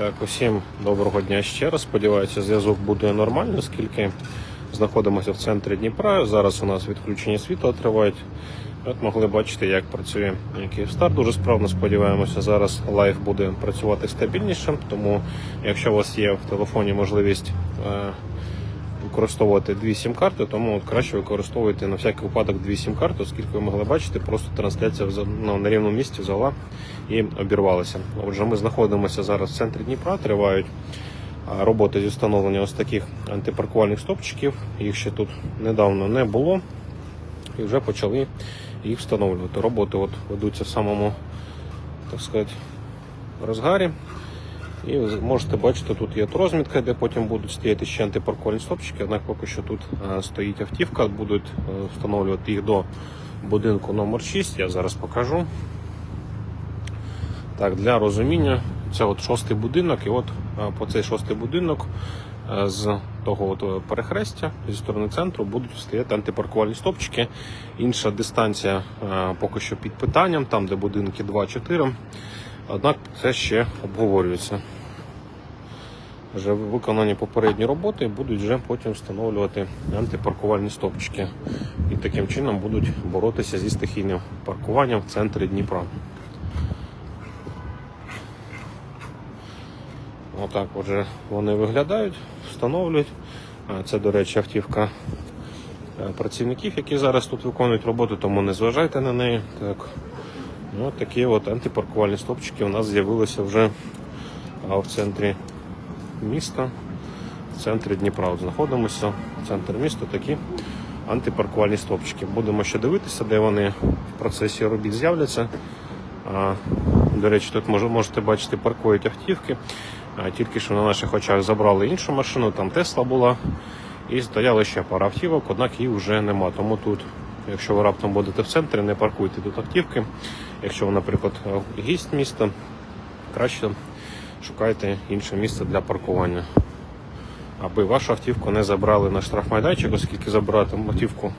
Так, усім доброго дня ще раз. Сподіваюся, зв'язок буде нормальний, оскільки знаходимося в центрі Дніпра. Зараз у нас відключення світла тривають. От могли бачити, як працює Київстар. Дуже справно сподіваємося, зараз лайф буде працювати стабільніше. Тому, якщо у вас є в телефоні можливість е, використовувати дві сім-карти, тому от краще використовуйте на всякий випадок дві сім-карти, оскільки ви могли бачити, просто трансляція ну, на рівному місці взяла і обірвалася. Отже, ми знаходимося зараз в центрі Дніпра, тривають роботи зі встановлення ось таких антипаркувальних стопчиків. Їх ще тут недавно не було, і вже почали їх встановлювати. Роботи от ведуться в самому, так сказати, розгарі. І можете бачити, тут є розмітка, де потім будуть стояти ще антипаркувальні стопчики, однак поки що тут е, стоїть автівка, будуть е, встановлювати їх до будинку номер 6 я зараз покажу. Так, для розуміння, це от шостий будинок, і от е, по цей шостий будинок з того от перехрестя зі сторони центру будуть стояти антипаркувальні стопчики. Інша дистанція поки що під питанням, там де будинки 2-4. Однак це ще обговорюється. Вже виконані попередні роботи будуть вже потім встановлювати антипаркувальні стопчики. І таким чином будуть боротися зі стихійним паркуванням в центрі Дніпра. Отак отже вони виглядають, встановлюють. Це, до речі, автівка е, працівників, які зараз тут виконують роботу, тому не зважайте на неї. Так. Ну, такі от антипаркувальні стопчики у нас з'явилися вже в центрі міста, в центрі Дніпра. От знаходимося, центр міста, такі антипаркувальні стопчики. Будемо ще дивитися, де вони в процесі робіт з'являться. До речі, тут може, можете бачити, паркують автівки. Тільки що на наших очах забрали іншу машину, там Тесла була. І стояли ще пара автівок, однак їх вже нема. Тому тут, якщо ви раптом будете в центрі, не паркуйте тут автівки. Якщо ви, наприклад, гість міста, краще шукайте інше місце для паркування. Аби вашу автівку не забрали на штрафмайданчик, оскільки забрати автівку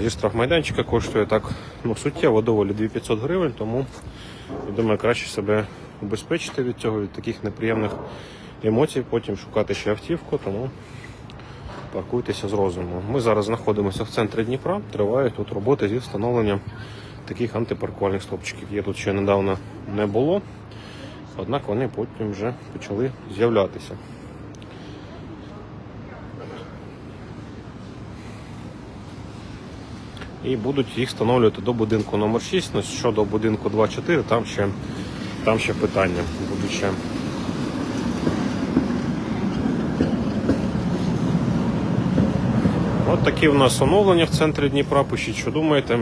зі штрафмайданчика коштує так ну, суттєво доволі 2500 гривень, тому я думаю, краще себе убезпечити від цього, від таких неприємних емоцій, потім шукати ще автівку, тому паркуйтеся з розумом. Ми зараз знаходимося в центрі Дніпра, тривають тут роботи зі встановленням таких антипаркувальних стопчиків. Є тут ще недавно не було, однак вони потім вже почали з'являтися. І будуть їх встановлювати до будинку номер 6 Ну, щодо будинку 2-4, там ще, там ще питання будуть ще. От такі в нас оновлення в центрі Дніпра. Пишіть, що думаєте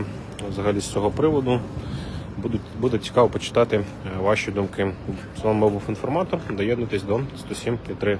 взагалі з цього приводу. Буде, буде цікаво почитати е, ваші думки. З вами був інформатор. Доєднуйтесь до 107.3 FM.